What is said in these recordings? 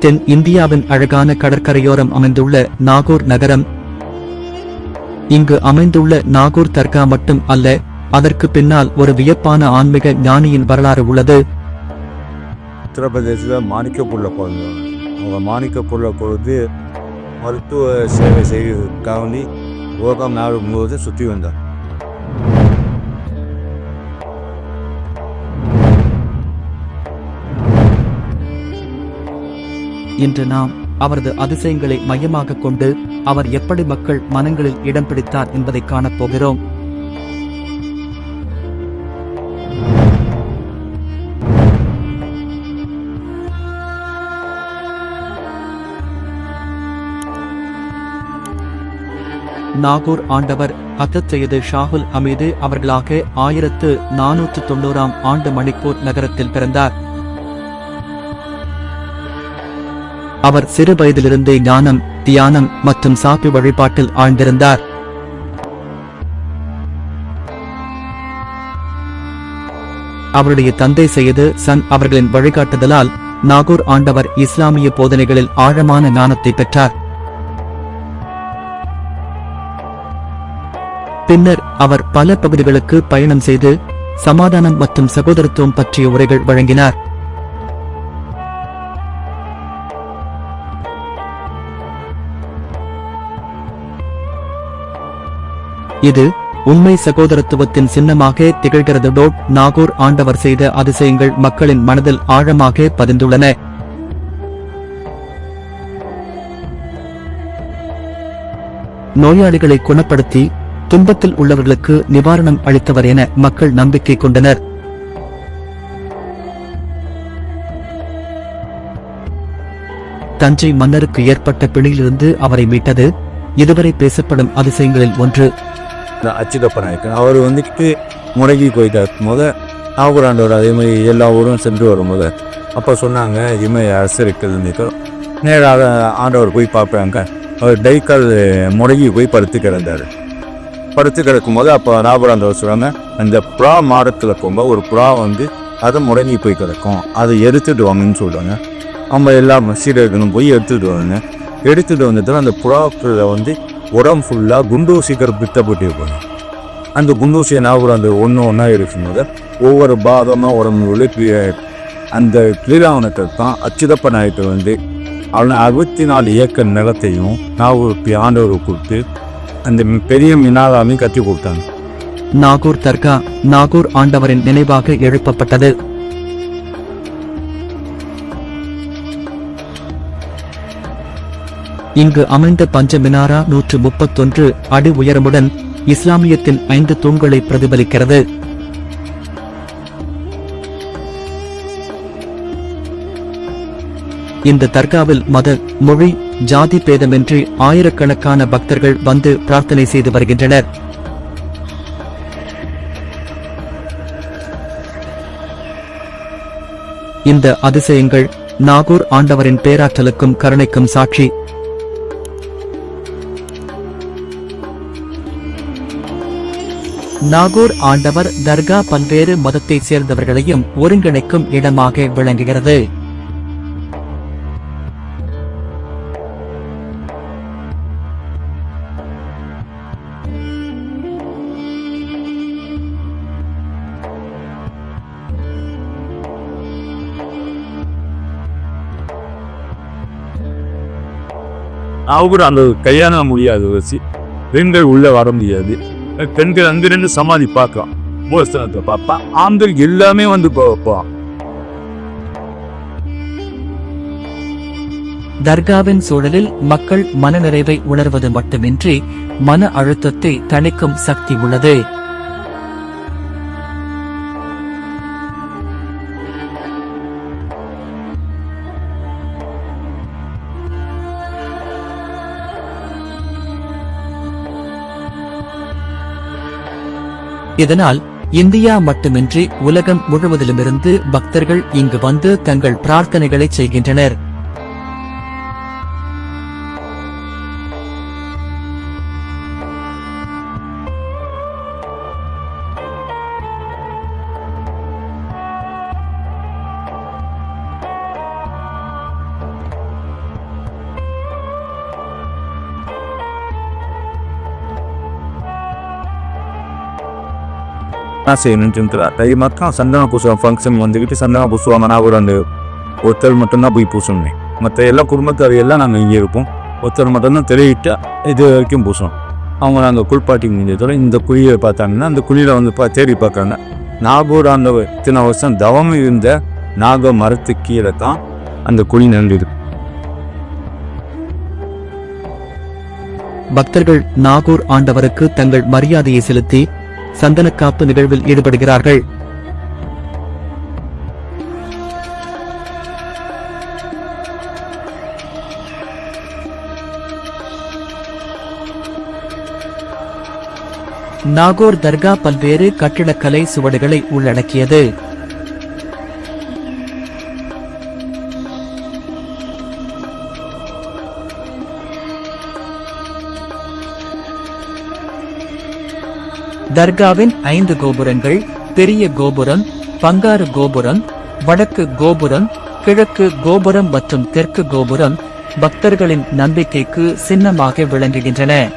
தென் இந்தியாவின் அழகான கடற்கரையோரம் அமைந்துள்ள நாகூர் நகரம். இங்கு அமைந்துள்ள நாகூர் தர்கா மட்டும் அல்ல அதற்கு பின்னால் ஒரு வியப்பான ஆன்மீக ஞானியின் வரலாறு உள்ளது. உத்தரப்பிரதேசத்தில் மாணிக்கப்புள்ள பிறந்தோம் அவங்க மாணிக்கப்புள்ள பொழுது மருத்துவ சேவை செய்ய கவனி உலகம் நாடு முழுவதும் சுற்றி வந்தார் இன்று நாம் அவரது அதிசயங்களை மையமாக கொண்டு அவர் எப்படி மக்கள் மனங்களில் இடம் பிடித்தார் என்பதை காணப்போகிறோம். நாகூர் ஆண்டவர் ஹத்தத் செய்து ஷாகுல் அமீது அவர்களாக ஆயிரத்து நானூற்று தொண்ணூறாம் ஆண்டு மணிப்பூர் நகரத்தில் பிறந்தார். அவர் சிறு வயதிலிருந்தே ஞானம் தியானம் மற்றும் சாப்பி வழிபாட்டில் ஆழ்ந்திருந்தார். அவருடைய தந்தை செய்து சன் அவர்களின் வழிகாட்டுதலால் நாகூர் ஆண்டவர் இஸ்லாமிய போதனைகளில் ஆழமான ஞானத்தை பெற்றார். பின்னர் அவர் பல பகுதிகளுக்கு பயணம் செய்து சமாதானம் மற்றும் சகோதரத்துவம் பற்றிய உரைகள் வழங்கினார். இது உண்மை சகோதரத்துவத்தின் சின்னமாக திகழ்கிறது. டோட் நாகூர் ஆண்டவர் செய்த அதிசயங்கள் மக்களின் மனதில் ஆழமாக பதிந்துள்ளன. நோயாளிகளை குணப்படுத்தி துன்பத்தில் உள்ளவர்களுக்கு நிவாரணம் அளித்தவர் என மக்கள் நம்பிக்கை கொண்டனர். தஞ்சை மன்னருக்கு ஏற்பட்ட பிணியிலிருந்து அவரை மீட்டது. இதுவரை பேசப்படும் அதிசயங்களில் ஒன்று அச்சுதப்ப நாயக்கன் அவர் வந்துட்டு முடங்கி போயிட்டார். முத நாகூராண்டவர் அதே மாதிரி எல்லா ஊரும் சென்று வரும்போது அப்போ சொன்னாங்க இதுமாதிரி அரசு இருக்குதுன்னு நேராக ஆண்டவர் போய் பார்ப்பாங்க. அவர் டைக்கால் முடங்கி போய் படுத்து கிடந்தார். படுத்து கிடக்கும் போது அப்போ நாகூராண்டவர் சொல்கிறாங்க அந்த புறா மாடத்தில் போகும்போது ஒரு புறா வந்து அதை முடங்கி போய் கிடக்கும். அதை எடுத்துகிட்டு வாங்கன்னு சொல்லுவாங்க நம்ம எல்லா சீடர்களும் போய் எடுத்துகிட்டு வருவாங்க எடுத்துகிட்டு வந்துட்டு அந்த புறாக்களை வந்து உடம்பு ஃபுல்லாக குண்டூசி கருப்பிட்ட போட்டிருப்பாங்க அந்த குண்டூசியை நாகூர் அந்த ஒன்று ஒன்றா இருக்கும்போது ஒவ்வொரு பாதமாக உரம் உள்ள அந்த கிளீலாவனத்தை தான் அச்சுதப்ப நாயத்தை வந்து அவனை அறுபத்தி நாலு ஏக்கர் நிலத்தையும் நாகூருக்கு ஆண்டவர் கொடுத்து அந்த பெரிய மினாலாமே கட்டி கொடுத்தாங்க. நாகூர் தர்கா நாகூர் ஆண்டவரின் நினைவாக எழுப்பப்பட்டது. இங்கு அமைந்த பஞ்சமினாரா நூற்று முப்பத்தொன்று அடி உயரமுடன் இஸ்லாமியத்தின் ஐந்து தூண்களை பிரதிபலிக்கிறது. இந்த தர்காவில் மத மொழி ஜாதி பேதமின்றி ஆயிரக்கணக்கான பக்தர்கள் வந்து பிரார்த்தனை செய்து வருகின்றனர். இந்த அதிசயங்கள் நாகூர் ஆண்டவரின் பேராற்றலுக்கும் கருணைக்கும் சாட்சி. நாகூர் ஆண்டவர் தர்கா பல்வேறு மதத்தைச் சேர்ந்தவர்களையும் ஒருங்கிணைக்கும் இடமாக விளங்குகிறது. நாகூர் அந்த கல்யாணம் முடியாது வச்சு பெண்கள் உள்ள வர முடியாது. பெண்கள் அங்க நின்று சமாதி பார்க்கலாம். மூலஸ்தானத்தை பார்ப்பா ஆண்கள் எல்லாமே வந்து பார்ப்பான் தர்காவின் சூழலில் மக்கள் மனநிறைவை உணர்வது மட்டுமின்றி மன அழுத்தத்தை தணிக்கும் சக்தி உள்ளது. இதனால் இந்தியா மட்டுமின்றி உலகம் முழுவதிலுமிருந்து பக்தர்கள் இங்கு வந்து தங்கள் பிரார்த்தனைகளை செய்கின்றனர். நான் செய்யணும்னு இருக்கிறார் தை மாதிரி தான் சந்தன பூசுவோம் ஃபங்க்ஷன் வந்துக்கிட்டு சந்தனம் பூசுவாங்க நான் ஒரு அந்த ஒருத்தர் மட்டும்தான் போய் பூசணுமே மற்ற எல்லா குடும்பத்தார் எல்லாம் நாங்கள் இங்கே இருப்போம் ஒருத்தர் மட்டும்தான் தெளிவிட்டு இது வரைக்கும் பூசுவோம் அவங்க நாங்கள் குளிப்பாட்டி முடிஞ்சதோட இந்த குழியை பார்த்தாங்கன்னா அந்த குழியில் வந்து பா தேடி பார்க்குறாங்க நாகூர் அந்த இத்தனை வருஷம் தவம் இருந்த நாக மரத்து கீழே தான் அந்த குழி நின்றுது பக்தர்கள் நாகூர் ஆண்டவருக்கு தங்கள் மரியாதையை செலுத்தி சந்தனக்காப்பு நிகழ்வில் ஈடுபடுகிறார்கள். நாகூர் தர்கா பல்வேறு கட்டிடக்கலை சுவடுகளை உள்ளடக்கியது. தர்காவின் ஐந்து கோபுரங்கள் பெரிய கோபுரம் பங்காறு கோபுரம் வடக்கு கோபுரம் கிழக்கு கோபுரம் மற்றும் தெற்கு கோபுரம் பக்தர்களின் நம்பிக்கைக்கு சின்னமாக விளங்குகின்றன.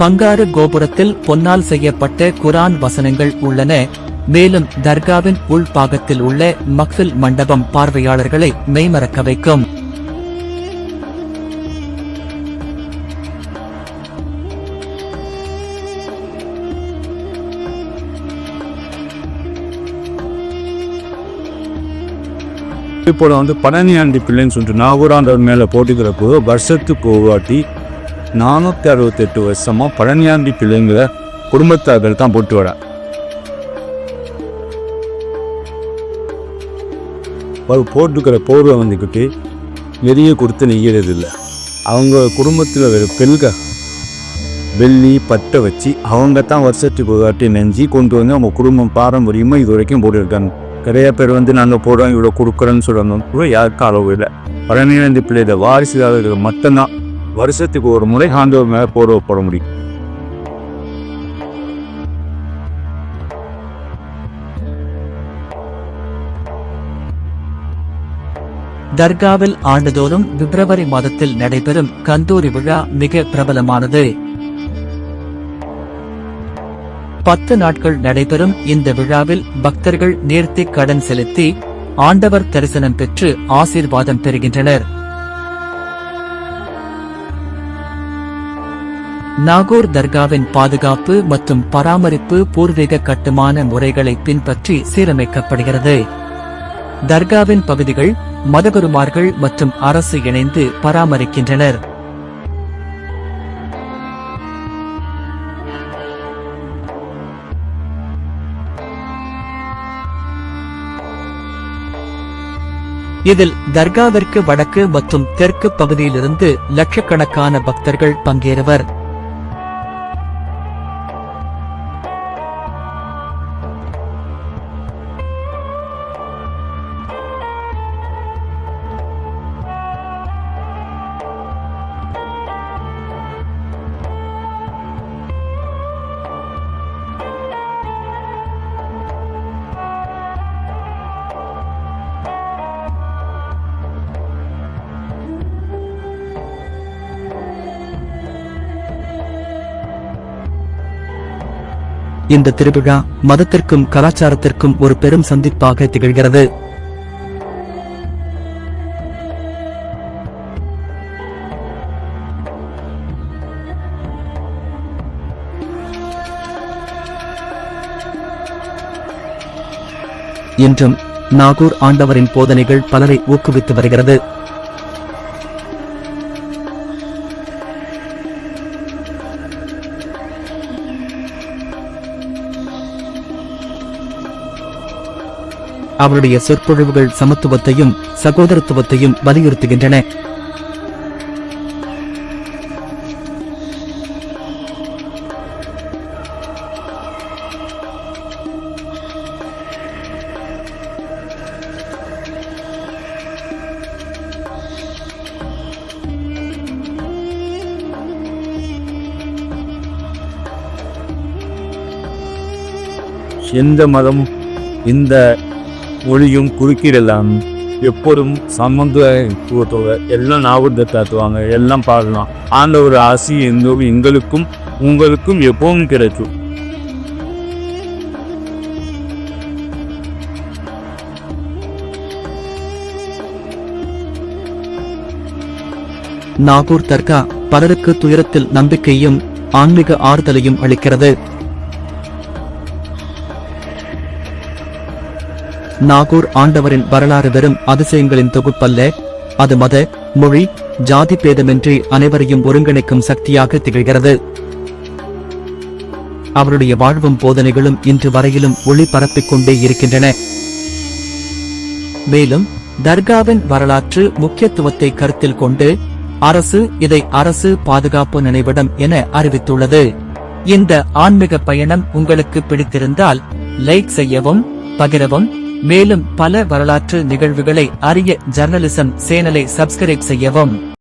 பங்காரு கோபுரத்தில் பொன்னால் செய்யப்பட்ட குரான் வசனங்கள் உள்ளன. மேலும் தர்காவின் உள்பாகத்தில் உள்ள மக்சில் மண்டபம் பார்வையாளர்களை மெய்மறக்க வைக்கும். இப்போ வந்து பழனியாண்டி பிள்ளைன்னு சொல்லிட்டு நாகூராண்டவர் மேலே போட்டிகிறபோது வருஷத்துக்கு ஒரு வாட்டி நானூற்றி அறுபத்தெட்டு வருஷமாக பழனியாண்டி பிள்ளைங்கிற குடும்பத்தார்கள் தான் போட்டு வர அவர் போட்டுக்கிற போர்வை வந்துக்கிட்டு நிறைய கொடுத்து நெய்யறது இல்லை அவங்க குடும்பத்தில் வர பெண்கள் வெள்ளி பட்டை வச்சு அவங்க தான் வருஷத்துக்கு ஒரு வாட்டி நெஞ்சு கொண்டு வந்து அவங்க குடும்பம் பாரம்பரியமாக இது வரைக்கும் போட்டிருக்காங்க. நிறைய பேர் வந்து நாங்கள் போடுறோம் இவ்வளோ கொடுக்குறோன்னு சொல்லணும். கூட யாருக்கும் அளவு இல்லை. பழனியாண்டி பிள்ளையோட வாரிசுதாரர்கள் மட்டும்தான். வருஷத்துக்கு ஒரு முறை ஆண்டவர் மேலே போர்வை போட முடியும். தர்காவில் ஆண்டுதோறும் பிப்ரவரி மாதத்தில் நடைபெறும் கந்தூரி விழா மிக பிரபலமானது. பத்து நாட்கள் நடைபெறும் இந்த விழாவில் பக்தர்கள் நேர்த்தி கடன் செலுத்தி ஆண்டவர் தரிசனம் பெற்று ஆசீர்வாதம் பெறுகின்றனர். நாகூர் தர்காவின் பாதுகாப்பு மற்றும் பராமரிப்பு பூர்வீக கட்டுமான முறைகளை பின்பற்றி சீரமைக்கப்படுகிறது. தர்காவின் பகுதிகள் மதகுருமார்கள் மற்றும் அரசு இணைந்து பராமரிக்கின்றனர். இதில் தர்காவிற்கு வடக்கு மற்றும் தெற்கு பகுதியிலிருந்து லட்சக்கணக்கான பக்தர்கள் பங்கேறுவர். இந்த திருவிழா மதத்திற்கும் கலாச்சாரத்திற்கும் ஒரு பெரும் சந்திப்பாக திகழ்கிறது. இன்றும் நாகூர் ஆண்டவரின் போதனைகள் பலரை ஊக்குவித்து வருகிறது. அவருடைய சொற்பொழிவுகள் சமத்துவத்தையும் சகோதரத்துவத்தையும் வலியுறுத்துகின்றன. எந்த மதமும் இந்த ஒளியும் குறுக்கீடெல்லாம் எப்போதும் சம்பந்தத்துவத்தோட எல்லாம் ஞாபகத்தை தாத்துவாங்க எல்லாம் பாடலாம். ஆண்டவர் ஆசி எந்த எங்களுக்கும் உங்களுக்கும் எப்பவும் கிடைக்கும் நாகூர் தர்கா பலருக்கு துயரத்தில் நம்பிக்கையும் ஆன்மீக ஆறுதலையும் அளிக்கிறது. நாகூர் ஆண்டவரின் வரலாறு வெறும் அதிசயங்களின் தொகுப்பல்ல. அது மத மொழி ஜாதி பேதமின்றி அனைவரையும் ஒருங்கிணைக்கும் சக்தியாக திகழ்கிறது. அவருடைய வாழ்வும் போதனைகளும் இன்று வரையிலும் ஒளிபரப்பிக் கொண்டே இருக்கின்றன. மேலும் தர்காவின் வரலாற்று முக்கியத்துவத்தை கருத்தில் கொண்டு அரசு இதை அரசு பாதுகாப்பு நினைவிடம் என அறிவித்துள்ளது. இந்த ஆன்மீக பயணம் உங்களுக்கு பிடித்திருந்தால் லைக் செய்யவும் பகிரவும் மேலும் பல வரலாற்று நிகழ்வுகளை அறிய ஜர்னலிசம் சேனலை சப்ஸ்கிரைப் செய்யவும்.